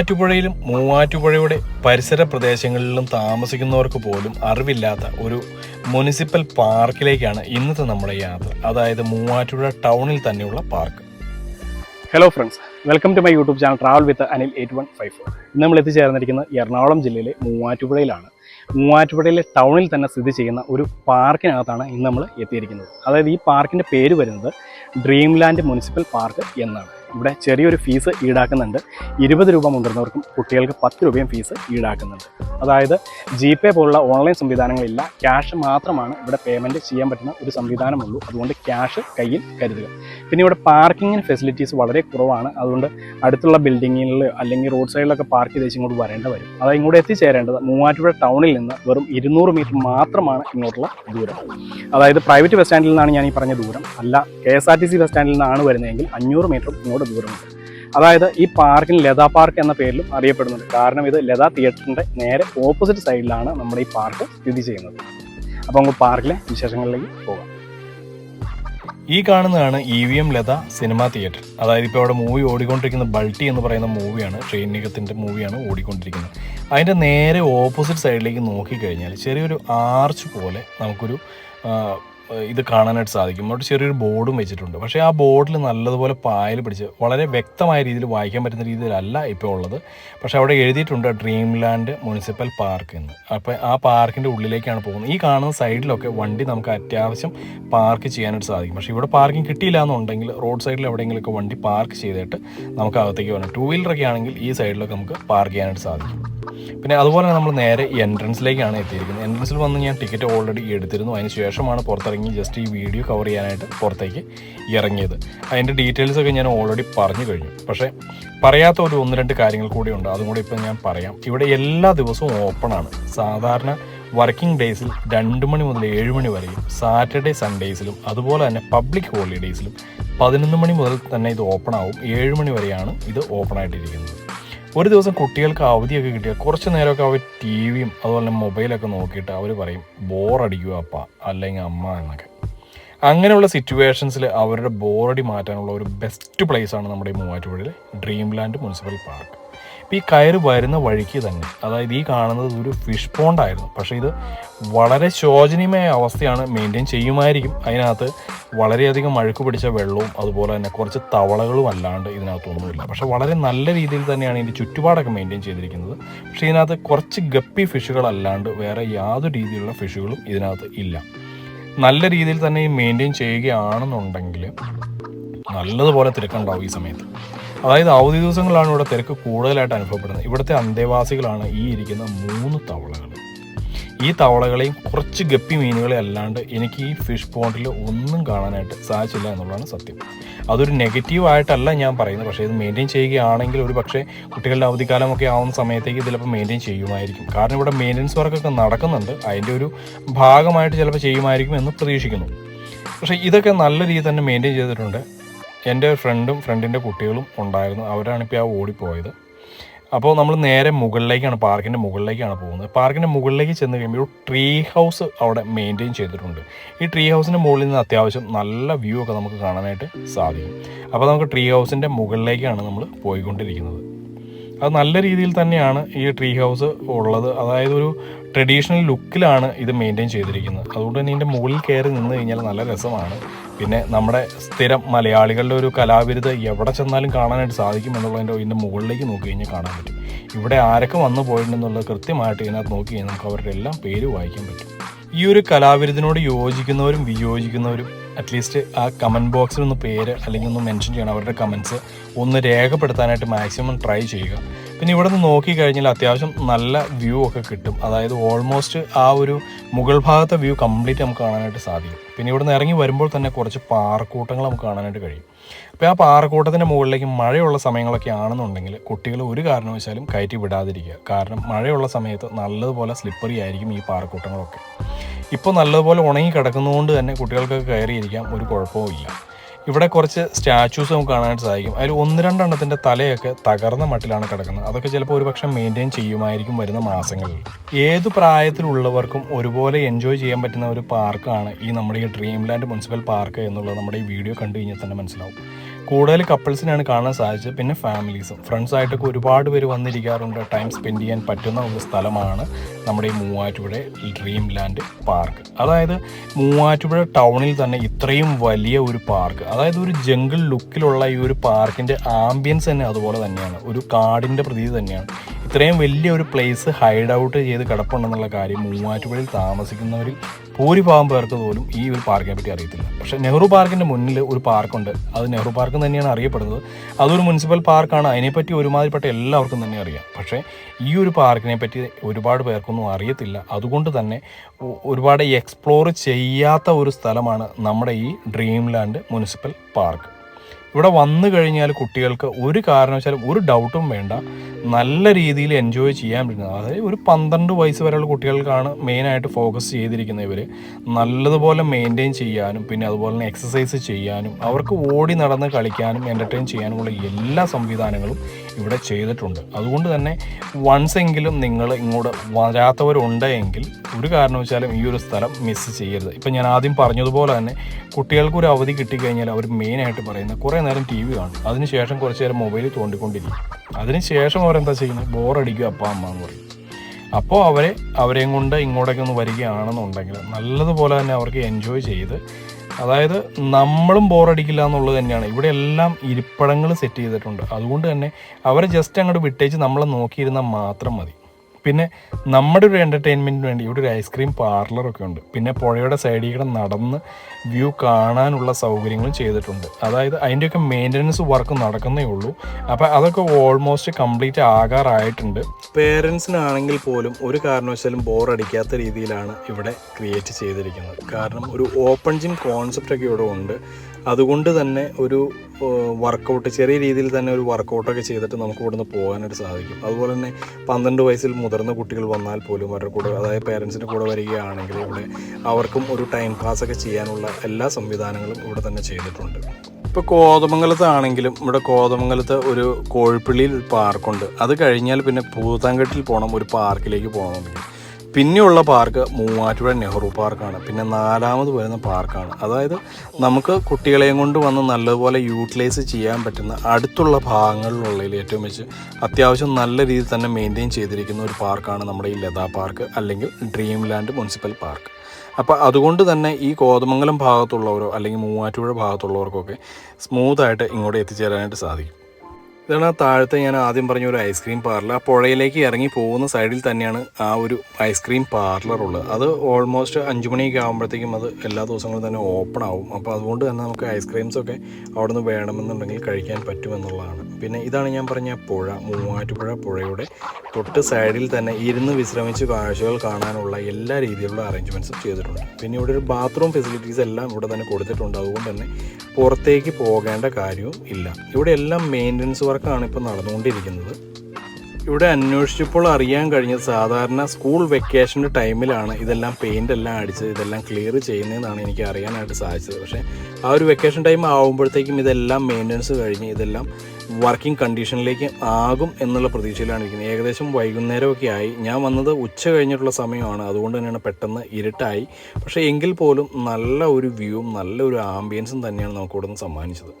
മൂവാറ്റുപുഴയിലും മൂവാറ്റുപുഴയുടെ പരിസര പ്രദേശങ്ങളിലും താമസിക്കുന്നവർക്ക് പോലും അറിവില്ലാത്ത ഒരു മുനിസിപ്പൽ പാർക്കിലേക്കാണ് ഇന്നത്തെ നമ്മുടെ യാത്ര. അതായത് മൂവാറ്റുപുഴ ടൗണിൽ തന്നെയുള്ള park. Hello friends welcome to my YouTube channel travel with Anil eight one five four ഇന്ന് നമ്മൾ എത്തിച്ചേർന്നിരിക്കുന്നത് എറണാകുളം ജില്ലയിലെ മൂവാറ്റുപുഴയിലാണ്. മൂവാറ്റുപുഴയിലെ ടൗണിൽ തന്നെ സ്ഥിതി ചെയ്യുന്ന ഒരു പാർക്കിനകത്താണ് ഇന്ന് നമ്മൾ എത്തിയിരിക്കുന്നത്. അതായത് ഈ പാർക്കിന്റെ പേര് വരുന്നത് ഡ്രീം ലാൻഡ് മുനിസിപ്പൽ പാർക്ക് എന്നാണ്. ഇവിടെ ചെറിയൊരു ഫീസ് ഈടാക്കുന്നുണ്ട്. ഇരുപത് രൂപ മുതിർന്നവർക്കും കുട്ടികൾക്ക് പത്ത് രൂപയും ഫീസ് ഈടാക്കുന്നുണ്ട്. അതായത് ജി പേ പോലുള്ള ഓൺലൈൻ സംവിധാനങ്ങളില്ല. ക്യാഷ് മാത്രമാണ് ഇവിടെ പേയ്മെന്റ് ചെയ്യാൻ പറ്റുന്ന ഒരു സംവിധാനമുള്ളൂ. അതുകൊണ്ട് ക്യാഷ് കയ്യിൽ കരുതുക. പിന്നെ ഇവിടെ പാർക്കിങ്ങിന് ഫെസിലിറ്റീസ് വളരെ കുറവാണ്. അതുകൊണ്ട് അടുത്തുള്ള ബിൽഡിങ്ങിൽ അല്ലെങ്കിൽ റോഡ് സൈഡിലൊക്കെ പാർക്ക് ചെയ്ത് ഇങ്ങോട്ട് വരേണ്ട വരും. അതായത് ഇങ്ങോട്ട് എത്തിച്ചേരേണ്ടത്. മൂവാറ്റുപുഴ ടൗണിൽ നിന്ന് വെറും ഇരുന്നൂറ് മീറ്റർ മാത്രമാണ് ഇങ്ങോട്ടുള്ള ദൂരം. അതായത് പ്രൈവറ്റ് ബസ് സ്റ്റാൻഡിൽ നിന്നാണ് ഞാൻ ഈ പറഞ്ഞ ദൂരം. അല്ല K S R T C bus സ്റ്റാൻഡിൽ നിന്നാണ് വരുന്നതെങ്കിൽ അഞ്ഞൂറ് മീറ്റർ ഇങ്ങോട്ട് ദൂരമുണ്ട്. അതായത് ഈ പാർക്കിന് ലത പാർക്ക് എന്ന പേരിലും അറിയപ്പെടുന്നുണ്ട്. കാരണം ഇത് ലത തിയേറ്ററിന്റെ നേരെ ഓപ്പോസിറ്റ് സൈഡിലാണ് നമ്മുടെ ഈ പാർക്ക് സ്ഥിതി ചെയ്യുന്നത്. അപ്പോൾ നമുക്ക് പാർക്കിലെ വിശേഷങ്ങളിലേക്ക് പോകാം. ഈ കാണുന്നതാണ് E V M Latha cinema theatre. അതായത് ഇപ്പോൾ അവിടെ മൂവി ഓടിക്കൊണ്ടിരിക്കുന്ന ബൾട്ടി എന്ന് പറയുന്ന മൂവിയാണ് ട്രെയിനികത്തിന്റെ മൂവിയാണ് ഓടിക്കൊണ്ടിരിക്കുന്നത്. അതിന്റെ നേരെ ഓപ്പോസിറ്റ് സൈഡിലേക്ക് നോക്കിക്കഴിഞ്ഞാൽ ചെറിയൊരു ആർച്ച് പോലെ നമുക്കൊരു ഇത് കാണാനായിട്ട് സാധിക്കും. അവിടെ ചെറിയൊരു ബോർഡും വെച്ചിട്ടുണ്ട്. പക്ഷേ ആ ബോർഡിൽ നല്ലതുപോലെ പായൽ പിടിച്ച് വളരെ വ്യക്തമായ രീതിയിൽ വായിക്കാൻ പറ്റുന്ന രീതിയിലല്ല ഇപ്പോൾ ഉള്ളത്. പക്ഷേ അവിടെ എഴുതിയിട്ടുണ്ട് ഡ്രീം ലാൻഡ് മുനിസിപ്പൽ പാർക്ക് എന്ന്. അപ്പോൾ ആ പാർക്കിന്റെ ഉള്ളിലേക്കാണ് പോകുന്നത്. ഈ കാണുന്ന സൈഡിലൊക്കെ വണ്ടി നമുക്ക് അത്യാവശ്യം പാർക്ക് ചെയ്യാനായിട്ട് സാധിക്കും. പക്ഷേ ഇവിടെ പാർക്കിംഗ് കിട്ടിയില്ല എന്നുണ്ടെങ്കിൽ റോഡ് സൈഡിൽ എവിടെയെങ്കിലുമൊക്കെ വണ്ടി പാർക്ക് ചെയ്തിട്ട് നമുക്ക് അകത്തേക്ക് വരണം. ടൂ വീലറൊക്കെ ആണെങ്കിൽ ഈ സൈഡിലൊക്കെ നമുക്ക് പാർക്ക് ചെയ്യാനായിട്ട് സാധിക്കും. പിന്നെ അതുപോലെ നമ്മൾ നേരെ എൻട്രൻസിലേക്കാണ് എത്തിയിരിക്കുന്നത്. എൻട്രൻസിൽ വന്ന് ഞാൻ ടിക്കറ്റ് ഓൾറെഡി എടുത്തിരുന്നു. അതിന് ശേഷമാണ് പുറത്തിറങ്ങി ജസ്റ്റ് ഈ വീഡിയോ കവർ ചെയ്യാനായിട്ട് പുറത്തേക്ക് ഇറങ്ങിയത്. അതിന്റെ ഡീറ്റെയിൽസ് ഒക്കെ ഞാൻ ഓൾറെഡി പറഞ്ഞു കഴിഞ്ഞു. പക്ഷേ പറയാത്ത ഒരു ഒന്ന് രണ്ട് കാര്യങ്ങൾ കൂടി ഉണ്ട്. അതും കൂടി ഇപ്പം ഞാൻ പറയാം. ഇവിടെ എല്ലാ ദിവസവും ഓപ്പൺ ആണ്. സാധാരണ വർക്കിംഗ് ഡേയ്സിൽ രണ്ട് മണി മുതൽ ഏഴ് മണി വരെയും സാറ്റർഡേ സൺഡേയ്സിലും അതുപോലെ തന്നെ പബ്ലിക് ഹോളിഡേയ്സിലും പതിനൊന്ന് മണി മുതൽ തന്നെ ഇത് ഓപ്പൺ ആവും. ഏഴ് മണി വരെയാണ് ഇത് ഓപ്പൺ ആയിട്ടിരിക്കുന്നത്. ഒരു ദിവസം കുട്ടികൾക്ക് അവധിയൊക്കെ കിട്ടിയാൽ കുറച്ച് നേരമൊക്കെ അവർ ടി വിയും അതുപോലെ മൊബൈലൊക്കെ നോക്കിയിട്ട് അവർ പറയും ബോറടിക്കുക അപ്പ അല്ലെങ്കിൽ അമ്മ എന്നൊക്കെ. അങ്ങനെയുള്ള സിറ്റുവേഷൻസിൽ അവരുടെ ബോറടി മാറ്റാനുള്ള ഒരു ബെസ്റ്റ് പ്ലേസ് ആണ് നമ്മുടെ ഈ മൂവാറ്റുപുഴയിലെ ഡ്രീം ലാൻഡ് മുനിസിപ്പൽ പാർക്ക്. ഈ കയറ് വരുന്ന വഴിക്ക് തന്നെ അതായത് ഈ കാണുന്നത് ഒരു ഫിഷ് പോണ്ടായിരുന്നു. പക്ഷേ ഇത് വളരെ ശോചനീയമായ അവസ്ഥയാണ് മെയിന്റെയിൻ ചെയ്യുമായിരിക്കും. അതിനകത്ത് വളരെയധികം അഴുക്ക് പിടിച്ച വെള്ളവും അതുപോലെ തന്നെ കുറച്ച് തവളകളും അല്ലാണ്ട് ഇതിനകത്തൊന്നുമില്ല പക്ഷെ വളരെ നല്ല രീതിയിൽ തന്നെയാണ് ഇതിന്റെ ചുറ്റുപാടൊക്കെ മെയിന്റെയിൻ ചെയ്തിരിക്കുന്നത്. പക്ഷേ ഇതിനകത്ത് കുറച്ച് ഗപ്പി ഫിഷുകളല്ലാണ്ട് വേറെ യാതൊരു രീതിയിലുള്ള ഫിഷുകളും ഇതിനകത്ത് ഇല്ല. നല്ല രീതിയിൽ തന്നെ ഈ മെയിന്റെയിൻ ചെയ്യുകയാണെന്നുണ്ടെങ്കിൽ നല്ലതുപോലെ തിരക്കുണ്ടാവും ഈ സമയത്ത്. അതായത് അവധി ദിവസങ്ങളാണ് ഇവിടെ തിരക്ക് കൂടുതലായിട്ട് അനുഭവപ്പെടുന്നത്. ഇവിടുത്തെ അന്തേവാസികളാണ് ഈ ഇരിക്കുന്ന മൂന്ന് തവളകൾ. ഈ തവളകളെയും കുറച്ച് ഗപ്പി മീനുകളെ അല്ലാണ്ട് എനിക്ക് ഈ ഫിഷ് പോണ്ടിൽ ഒന്നും കാണാനായിട്ട് സാധിച്ചില്ല എന്നുള്ളതാണ് സത്യം. അതൊരു നെഗറ്റീവ് ആയിട്ടല്ല ഞാൻ പറയുന്നത്. പക്ഷേ ഇത് മെയിന്റെയിൻ ചെയ്യുകയാണെങ്കിൽ ഒരു പക്ഷേ കുട്ടികളുടെ അവധിക്കാലമൊക്കെ ആവുന്ന സമയത്തേക്ക് ചിലപ്പോൾ മെയിന്റെയിൻ ചെയ്യുമായിരിക്കും. കാരണം ഇവിടെ മെയിന്റെനൻസ് വർക്കൊക്കെ നടക്കുന്നുണ്ട്. അതിന്റെ ഒരു ഭാഗമായിട്ട് ചിലപ്പോൾ ചെയ്യുമായിരിക്കും എന്ന് പ്രതീക്ഷിക്കുന്നു. പക്ഷേ ഇതൊക്കെ നല്ല രീതിയിൽ തന്നെ മെയിന്റെയിൻ ചെയ്തിട്ടുണ്ട്. എന്റെ ഫ്രണ്ടും ഫ്രണ്ടിന്റെ കുട്ടികളും ഉണ്ടായിരുന്നു. അവരാണിപ്പോൾ ആ ഓടിപ്പോയത് അപ്പോൾ നമ്മൾ നേരെ മുകളിലേക്കാണ് പാർക്കിന്റെ മുകളിലേക്കാണ് പോകുന്നത്. പാർക്കിന്റെ മുകളിലേക്ക് ചെന്ന് കഴിയുമ്പോൾ ട്രീ ഹൗസ് അവിടെ മെയിന്റെയിൻ ചെയ്തിട്ടുണ്ട്. ഈ ട്രീ ഹൗസിന്റെ മുകളിൽ നിന്ന് അത്യാവശ്യം നല്ല വ്യൂ ഒക്കെ നമുക്ക് കാണാനായിട്ട് സാധിക്കും. അപ്പോൾ നമുക്ക് ട്രീ ഹൗസിന്റെ മുകളിലേക്കാണ് നമ്മൾ പോയിക്കൊണ്ടിരിക്കുന്നത്. അത് നല്ല രീതിയിൽ തന്നെയാണ് ഈ ട്രീ ഹൗസ് ഉള്ളത്. അതായത് ഒരു ട്രഡീഷണൽ ലുക്കിലാണ് ഇത് മെയിന്റെയിൻ ചെയ്തിരിക്കുന്നത്. അതുകൊണ്ട് തന്നെ ഇതിന്റെ മുകളിൽ കയറി നിന്ന് കഴിഞ്ഞാൽ നല്ല രസമാണ്. പിന്നെ നമ്മുടെ സ്ഥിരം മലയാളികളുടെ ഒരു കലാവിരുത് എവിടെ ചെന്നാലും കാണാനായിട്ട് സാധിക്കും എന്നുള്ളതിന്റെ ഇതിന്റെ മുകളിലേക്ക് നോക്കി കഴിഞ്ഞാൽ കാണാൻ പറ്റും. ഇവിടെ ആരൊക്കെ വന്നു പോയിട്ടുണ്ടെന്നുള്ളത് കൃത്യമായിട്ട് ഇതിനകത്ത് നോക്കി കഴിഞ്ഞാൽ നമുക്ക് അവരുടെ എല്ലാം പേര് വായിക്കാൻ പറ്റും. ഈ ഒരു കലാവിരുദിനോട് യോജിക്കുന്നവരും വിയോജിക്കുന്നവരും അറ്റ്ലീസ്റ്റ് ആ കമന്റ് ബോക്സിൽ ഒന്ന് പേര് അല്ലെങ്കിൽ ഒന്ന് മെൻഷൻ ചെയ്യണം. അവരുടെ കമൻസ് ഒന്ന് രേഖപ്പെടുത്താനായിട്ട് മാക്സിമം ട്രൈ ചെയ്യുക. പിന്നെ ഇവിടെ നിന്ന് നോക്കിക്കഴിഞ്ഞാൽ അത്യാവശ്യം നല്ല വ്യൂ ഒക്കെ കിട്ടും. അതായത് ഓൾമോസ്റ്റ് ആ ഒരു മുകൾ ഭാഗത്തെ വ്യൂ കംപ്ലീറ്റ് നമുക്ക് കാണാനായിട്ട് സാധിക്കും. പിന്നെ ഇവിടെ നിന്ന് ഇറങ്ങി വരുമ്പോൾ തന്നെ കുറച്ച് പാറക്കൂട്ടങ്ങൾ നമുക്ക് കാണാനായിട്ട് കഴിയും. അപ്പോൾ ആ പാറക്കൂട്ടത്തിന്റെ മുകളിലേക്ക് മഴയുള്ള സമയങ്ങളൊക്കെ ആണെന്നുണ്ടെങ്കിൽ കുട്ടികൾ ഒരു കാരണവശാലും കയറ്റി വിടാതിരിക്കുക. കാരണം മഴയുള്ള സമയത്ത് നല്ലതുപോലെ സ്ലിപ്പറി ആയിരിക്കും ഈ പാറക്കൂട്ടങ്ങളൊക്കെ. ഇപ്പോൾ നല്ലതുപോലെ ഉണങ്ങി കിടക്കുന്നതുകൊണ്ട് തന്നെ കുട്ടികൾക്കൊക്കെ കയറിയിരിക്കാം ഒരു കുഴപ്പവും ഇല്ല. ഇവിടെ കുറച്ച് സ്റ്റാച്യൂസ് നമുക്ക് കാണാനായിട്ട് സാധിക്കും. അതിൽ ഒന്ന് രണ്ടെണ്ണത്തിന്റെ തലയൊക്കെ തകർന്ന മട്ടിലാണ് കിടക്കുന്നത്. അതൊക്കെ ചിലപ്പോൾ ഒരു പക്ഷേ മെയിന്റെയിൻ ചെയ്യുമായിരിക്കും വരുന്ന മാസങ്ങളിൽ. ഏത് പ്രായത്തിലുള്ളവർക്കും ഒരുപോലെ എൻജോയ് ചെയ്യാൻ പറ്റുന്ന ഒരു പാർക്കാണ് ഈ നമ്മുടെ ഈ ഡ്രീം ലാൻഡ് മുനിസിപ്പൽ പാർക്ക് എന്നുള്ളത് നമ്മുടെ ഈ വീഡിയോ കണ്ടു കഴിഞ്ഞാൽ തന്നെ മനസ്സിലാവും. കൂടുതൽ കപ്പിൾസിനാണ് കാണാൻ സാധിച്ചത്. പിന്നെ ഫാമിലീസും. ഫ്രണ്ട്സായിട്ടൊക്കെ ഒരുപാട് പേര് വന്നിരിക്കാറുണ്ട്. ടൈം സ്പെൻഡ് ചെയ്യാൻ പറ്റുന്ന ഒരു സ്ഥലമാണ് നമ്മുടെ ഈ മൂവാറ്റുപുഴ ഡ്രീം ലാൻഡ് പാർക്ക്. അതായത് മൂവാറ്റുപുഴ ടൗണിൽ തന്നെ ഇത്രയും വലിയ ഒരു പാർക്ക്. അതായത് ഒരു ജംഗിൾ ലുക്കിലുള്ള ഈ ഒരു പാർക്കിന്റെ ആംബിയൻസ് തന്നെ അതുപോലെ തന്നെയാണ്. ഒരു കാടിന്റെ പ്രതീതി തന്നെയാണ്. ഇത്രയും വലിയ ഒരു പ്ലേസ് ഹൈഡ് ഔട്ട് ചെയ്ത് കിടപ്പുണ്ടെന്നുള്ള കാര്യം മൂവാറ്റുപുഴയിൽ താമസിക്കുന്നവരിൽ ഭൂരിഭാഗം പേർക്ക് പോലും ഈ ഒരു പാർക്കിനെ പറ്റി അറിയത്തില്ല. പക്ഷേ നെഹ്റു പാർക്കിന്റെ മുന്നിൽ ഒരു പാർക്കുണ്ട് അത് നെഹ്റു പാർക്ക് തന്നെയാണ് അറിയപ്പെടുന്നത്. അതൊരു മുനിസിപ്പൽ പാർക്കാണ് അതിനെപ്പറ്റി ഒരുമാതിരിപ്പെട്ട എല്ലാവർക്കും തന്നെ അറിയാം. പക്ഷേ ഈ ഒരു പാർക്കിനെ പറ്റി ഒരുപാട് പേർക്കൊന്നും അറിയത്തില്ല. അതുകൊണ്ട് തന്നെ ഒരുപാട് എക്സ്പ്ലോർ ചെയ്യാത്ത ഒരു സ്ഥലമാണ് നമ്മുടെ ഈ ഡ്രീം ലാൻഡ് മുനിസിപ്പൽ പാർക്ക് ഇവിടെ വന്നു കഴിഞ്ഞാൽ കുട്ടികൾക്ക് ഒരു കാരണവശാലും ഒരു ഡൗട്ടും വേണ്ട. നല്ല രീതിയിൽ എൻജോയ് ചെയ്യാൻ പറ്റുന്നത് അതായത് ഒരു പന്ത്രണ്ട് വയസ്സ് വരെയുള്ള കുട്ടികൾക്കാണ് മെയിനായിട്ട് ഫോക്കസ് ചെയ്തിരിക്കുന്നത് ഇവർ നല്ലതുപോലെ മെയിന്റെയിൻ ചെയ്യാനും പിന്നെ അതുപോലെ തന്നെ എക്സസൈസ് ചെയ്യാനും അവർക്ക് ഓടി നടന്ന് കളിക്കാനും എന്റർടൈൻ ചെയ്യാനുമുള്ള എല്ലാ സംവിധാനങ്ങളും ഇവിടെ ചെയ്തിട്ടുണ്ട്. അതുകൊണ്ട് തന്നെ വൺസ് എങ്കിലും നിങ്ങൾ ഇങ്ങോട്ട് വരാത്തവരുണ്ടെങ്കിൽ ഒരു കാരണവശാലും ഈ ഒരു സ്ഥലം മിസ് ചെയ്യരുത്. ഇപ്പം ഞാൻ ആദ്യം പറഞ്ഞതുപോലെ തന്നെ കുട്ടികൾക്ക് ഒരു അവധി കിട്ടിക്കഴിഞ്ഞാൽ അവർ മെയിനായിട്ട് പറയുന്നത് കുറേ നേരം ടി വി കാണും. അതിനുശേഷം കുറച്ച് നേരം മൊബൈലിൽ തോണ്ടിക്കൊണ്ടിരിക്കും. അതിനുശേഷം അവരെന്താ ചെയ്യുന്നത്? ബോറടിക്കും അപ്പ അമ്മ എന്ന് പറയും. അപ്പോൾ അവരെ അവരെയും കൊണ്ട് ഇങ്ങോട്ടേക്ക് ഒന്ന് വരികയാണെന്നുണ്ടെങ്കിൽ നല്ലതുപോലെ തന്നെ അവർക്ക് എൻജോയ് ചെയ്ത് അതായത് നമ്മളും ബോറടിക്കില്ല എന്നുള്ളത് തന്നെയാണ്. ഇവിടെ എല്ലാം ഇരിപ്പിടങ്ങൾ സെറ്റ് ചെയ്തിട്ടുണ്ട്. അതുകൊണ്ട് തന്നെ അവരെ ജസ്റ്റ് അങ്ങോട്ട് വിട്ടേച്ച് നമ്മളെ നോക്കിയിരുന്നാൽ മാത്രം മതി. പിന്നെ നമ്മുടെ ഒരു എന്റർടൈൻമെന്റിന് വേണ്ടി ഇവിടെ ഒരു ഐസ്ക്രീം പാർലറൊക്കെ ഉണ്ട്. പിന്നെ പുഴയുടെ സൈഡിൽ കൂടെ നടന്ന് വ്യൂ കാണാനുള്ള സൗകര്യങ്ങളും ചെയ്തിട്ടുണ്ട്. അതായത് അതിന്റെയൊക്കെ മെയിന്റനൻസ് വർക്ക് നടക്കുന്നേ ഉള്ളൂ. അപ്പോൾ അതൊക്കെ ഓൾമോസ്റ്റ് കംപ്ലീറ്റ് ആകാറായിട്ടുണ്ട്. പേരൻസിനാണെങ്കിൽ പോലും ഒരു കാരണവശാലും ബോറടിക്കാത്ത രീതിയിലാണ് ഇവിടെ ക്രിയേറ്റ് ചെയ്തിരിക്കുന്നത്. കാരണം ഒരു ഓപ്പൺ ജിം കോൺസെപ്റ്റൊക്കെ ഇവിടെ ഉണ്ട്. അതുകൊണ്ട് തന്നെ ഒരു വർക്കൗട്ട് ചെറിയ രീതിയിൽ തന്നെ ഒരു വർക്കൗട്ടൊക്കെ ചെയ്തിട്ട് നമുക്ക് ഇവിടുന്ന് പോകാനായിട്ട് സാധിക്കും. അതുപോലെ തന്നെ പന്ത്രണ്ട് വയസ്സിൽ മുതിർന്ന കുട്ടികൾ വന്നാൽ പോലും അവരുടെ കൂടെ അതായത് പേരൻസിന്റെ കൂടെ വരികയാണെങ്കിൽ ഇവിടെ അവർക്കും ഒരു ടൈം പാസ് ഒക്കെ ചെയ്യാനുള്ള എല്ലാ സംവിധാനങ്ങളും ഇവിടെ തന്നെ ചെയ്തിട്ടുണ്ട്. ഇപ്പോൾ കോതമംഗലത്താണെങ്കിലും ഇവിടെ കോതമംഗലത്ത് ഒരു കോഴിപ്പള്ളിയിൽ പാർക്കുണ്ട് അത് കഴിഞ്ഞാൽ പിന്നെ പൂതാങ്കട്ടിൽ പോകണം ഒരു പാർക്കിലേക്ക് പോകണമെങ്കിൽ പിന്നെയുള്ള പാർക്ക് മൂവാറ്റുപുഴ നെഹ്റു പാർക്കാണ് പിന്നെ നാലാമത് വരുന്ന പാർക്കാണ് അതായത് നമുക്ക് കുട്ടികളെയും കൊണ്ട് വന്ന് നല്ലതുപോലെ യൂട്ടിലൈസ് ചെയ്യാൻ പറ്റുന്ന അടുത്തുള്ള ഭാഗങ്ങളിലുള്ളതിൽ ഏറ്റവും വെച്ച് അത്യാവശ്യം നല്ല രീതിയിൽ തന്നെ മെയിന്റെയിൻ ചെയ്തിരിക്കുന്ന ഒരു പാർക്കാണ് നമ്മുടെ ഈ ലതാ പാർക്ക് അല്ലെങ്കിൽ ഡ്രീം ലാൻഡ് മുനിസിപ്പൽ പാർക്ക് അപ്പോൾ അതുകൊണ്ട് തന്നെ ഈ കോതമംഗലം ഭാഗത്തുള്ളവരോ അല്ലെങ്കിൽ മൂവാറ്റുപുഴ ഭാഗത്തുള്ളവർക്കൊക്കെ സ്മൂത്തായിട്ട് ഇങ്ങോട്ട് എത്തിച്ചേരാനായിട്ട് സാധിക്കും. ഇതാണ് ആ താഴത്തെ ഞാൻ ആദ്യം പറഞ്ഞ ഒരു ഐസ്ക്രീം പാർലർ ആ പുഴയിലേക്ക് ഇറങ്ങി പോകുന്ന സൈഡിൽ തന്നെയാണ് ആ ഒരു ഐസ്ക്രീം പാർലർ ഉള്ളത്. അത് ഓൾമോസ്റ്റ് അഞ്ച് മണിയൊക്കെ ആകുമ്പോഴത്തേക്കും അത് എല്ലാ ദിവസങ്ങളും തന്നെ ഓപ്പൺ ആവും. അപ്പോൾ അതുകൊണ്ട് തന്നെ നമുക്ക് ഐസ്ക്രീംസൊക്കെ അവിടെ നിന്ന് വേണമെന്നുണ്ടെങ്കിൽ കഴിക്കാൻ പറ്റുമെന്നുള്ളതാണ് പിന്നെ ഇതാണ് ഞാൻ പറഞ്ഞ പുഴ മൂവാറ്റുപുഴ പുഴയുടെ തൊട്ട് സൈഡിൽ തന്നെ ഇരുന്ന് വിശ്രമിച്ച് കാഴ്ചകൾ കാണാനുള്ള എല്ലാ രീതിയിലുള്ള അറേഞ്ച്മെന്റ്സും ചെയ്തിട്ടുണ്ട്. പിന്നെ ഇവിടെ ഒരു ബാത്റൂം ഫെസിലിറ്റീസ് എല്ലാം ഇവിടെ തന്നെ കൊടുത്തിട്ടുണ്ട്. അതുകൊണ്ട് തന്നെ പുറത്തേക്ക് പോകേണ്ട കാര്യവും ഇല്ല. ഇവിടെ എല്ലാം മെയിന്റനൻസ് വർക്കാണ് ഇപ്പോൾ നടന്നുകൊണ്ടിരിക്കുന്നത്. ഇവിടെ അന്വേഷിച്ചപ്പോൾ അറിയാൻ കഴിഞ്ഞത് സാധാരണ സ്കൂൾ വെക്കേഷന്റെ ടൈമിലാണ് ഇതെല്ലാം പെയിന്റ് എല്ലാം അടിച്ച് ഇതെല്ലാം ക്ലിയർ ചെയ്യുന്നതെന്നാണ് എനിക്ക് അറിയാനായിട്ട് സാധിച്ചത്. പക്ഷേ ആ ഒരു വെക്കേഷൻ ടൈം ആകുമ്പോഴത്തേക്കും ഇതെല്ലാം മെയിന്റനൻസ് കഴിഞ്ഞ് ഇതെല്ലാം വർക്കിംഗ് കണ്ടീഷനിലേക്ക് ആകും എന്നുള്ള പ്രതീക്ഷയിലാണ് ഇരിക്കുന്നത്. ഏകദേശം വൈകുന്നേരമൊക്കെ ആയി. ഞാൻ വന്നത് ഉച്ച കഴിഞ്ഞിട്ടുള്ള സമയമാണ്. അതുകൊണ്ട് തന്നെയാണ് പെട്ടെന്ന് ഇരുട്ടായി. പക്ഷേ എങ്കിൽ പോലും നല്ല ഒരു വ്യൂവും നല്ല ഒരു ആംബിയൻസും തന്നെയാണ് നമുക്കിവിടുന്ന് സമ്മാനിച്ചത്.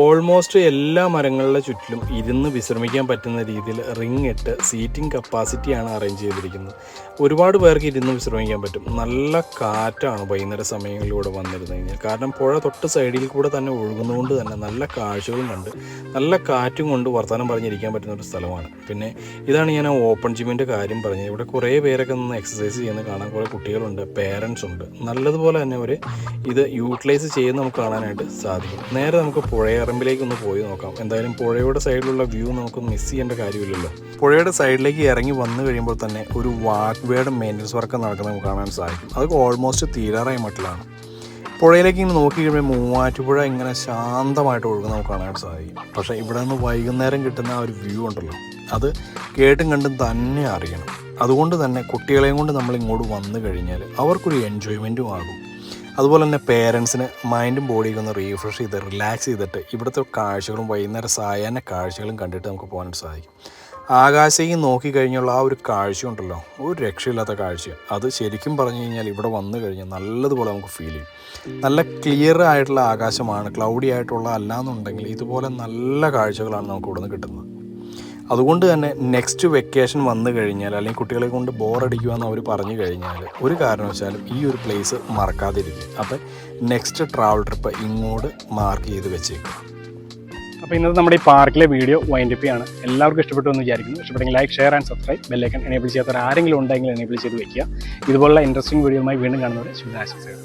ഓൾമോസ്റ്റ് എല്ലാ മരങ്ങളുടെ ചുറ്റിലും ഇരുന്ന് വിശ്രമിക്കാൻ പറ്റുന്ന രീതിയിൽ റിങ് ഇട്ട് സീറ്റിംഗ് കപ്പാസിറ്റിയാണ് അറേഞ്ച് ചെയ്തിരിക്കുന്നത്. ഒരുപാട് പേർക്ക് ഇരുന്ന് വിശ്രമിക്കാൻ പറ്റും. നല്ല കാറ്റാണ് വൈകുന്നേര സമയങ്ങളിലൂടെ വന്നിരുന്നു കഴിഞ്ഞാൽ. കാരണം പുഴ തൊട്ട് സൈഡിൽ കൂടെ തന്നെ ഒഴുകുന്നതുകൊണ്ട് തന്നെ നല്ല കാഴ്ചകളും കണ്ട് നല്ല കാറ്റും കൊണ്ട് വർത്തമാനം പറഞ്ഞിരിക്കാൻ പറ്റുന്ന ഒരു സ്ഥലമാണ്. പിന്നെ ഇതാണ് ഞാൻ ഓപ്പൺ ജിമ്മിന്റെ കാര്യം പറഞ്ഞത്. ഇവിടെ കുറേ പേരൊക്കെ നിന്ന് എക്സസൈസ് ചെയ്യുന്ന കാണാൻ കുറേ കുട്ടികളുണ്ട് പേരൻസ് ഉണ്ട്. നല്ലതുപോലെ തന്നെ അവർ ഇത് യൂട്ടിലൈസ് ചെയ്യുന്ന നമുക്ക് കാണാനായിട്ട് സാധിക്കും. നേരെ നമുക്ക് പുഴയറമ്പിലേക്ക് ഒന്ന് പോയി നോക്കാം. എന്തായാലും പുഴയുടെ സൈഡിലുള്ള വ്യൂ നമുക്ക് മിസ് ചെയ്യേണ്ട കാര്യമില്ലല്ലോ. പുഴയുടെ സൈഡിലേക്ക് ഇറങ്ങി വന്നു കഴിയുമ്പോൾ തന്നെ ഒരു വാക്ക് മെയിന്റനൻസ് വർക്ക് നടക്കുന്നത് നമുക്ക് കാണാൻ സാധിക്കും. അത് ഓൾമോസ്റ്റ് തീരാറായ മട്ടിലാണ്. പുഴയിലേക്ക് ഇങ്ങനെ നോക്കി കഴിയുമ്പോൾ മൂവാറ്റുപുഴ ഇങ്ങനെ ശാന്തമായിട്ട് ഒഴുകുന്ന നമുക്ക് കാണാൻ സാധിക്കും. പക്ഷേ ഇവിടെ നിന്ന് വൈകുന്നേരം കിട്ടുന്ന ആ ഒരു വ്യൂ ഉണ്ടല്ലോ അത് കേട്ടും കണ്ടും തന്നെ അറിയണം. അതുകൊണ്ട് തന്നെ കുട്ടികളെയും കൊണ്ട് നമ്മൾ ഇങ്ങോട്ട് വന്നു കഴിഞ്ഞാൽ അവർക്കൊരു എൻജോയ്മെന്റും ആകും. അതുപോലെ തന്നെ പേരൻസിന് മൈൻഡും ബോഡിയും ഒന്ന് റീഫ്രഷ് ചെയ്ത് റിലാക്സ് ചെയ്തിട്ട് ഇവിടുത്തെ കാഴ്ചകളും വൈകുന്നേരം സായാഹ്ന കാഴ്ചകളും കണ്ടിട്ട് നമുക്ക് പോകാനായിട്ട് സാധിക്കും. ആകാശേക്ക് നോക്കിക്കഴിഞ്ഞുള്ള ആ ഒരു കാഴ്ച ഉണ്ടല്ലോ ഒരു രക്ഷയില്ലാത്ത കാഴ്ച. അത് ശരിക്കും പറഞ്ഞു കഴിഞ്ഞാൽ ഇവിടെ വന്നു കഴിഞ്ഞാൽ നല്ലതുപോലെ നമുക്ക് ഫീൽ ചെയ്യും. നല്ല ക്ലിയർ ആയിട്ടുള്ള ആകാശമാണ് ക്ലൗഡി ആയിട്ടുള്ള അല്ലാന്നുണ്ടെങ്കിൽ ഇതുപോലെ നല്ല കാഴ്ചകളാണ് നമുക്ക് ഇവിടെ നിന്ന് കിട്ടുന്നത്. അതുകൊണ്ട് തന്നെ നെക്സ്റ്റ് വെക്കേഷൻ വന്നു കഴിഞ്ഞാൽ അല്ലെങ്കിൽ കുട്ടികളെ കൊണ്ട് ബോറടിക്കുക എന്ന് അവർ പറഞ്ഞു കഴിഞ്ഞാൽ ഒരു കാരണവശാലും ഈ ഒരു പ്ലേസ് മറക്കാതിരിക്കും അപ്പം നെക്സ്റ്റ് ട്രാവൽ ട്രിപ്പ് ഇങ്ങോട്ട് മാർക്ക് ചെയ്ത് വെച്ചേക്കും അപ്പോൾ ഇന്നത്തെ നമ്മുടെ ഈ പാർക്കിലെ വീഡിയോ വൈൻഡ് അപ്പ് ആണ് എല്ലാവർക്കും ഇഷ്ടപ്പെട്ടു എന്ന് വിചാരിക്കുന്നു. ഇഷ്ടപ്പെട്ടെങ്കിൽ like share and subscribe bell icon enable ചെയ്യാത്തവർ ആരെങ്കിലും ഉണ്ടെങ്കിൽ എനേബിൾ ചെയ്ത് വെക്കുക. ഇതുപോലുള്ള ഇൻട്രസ്റ്റിംഗ് വീഡിയോയുമായി വീണ്ടും കാണുന്നവരെ ശുഭാശംസകൾ.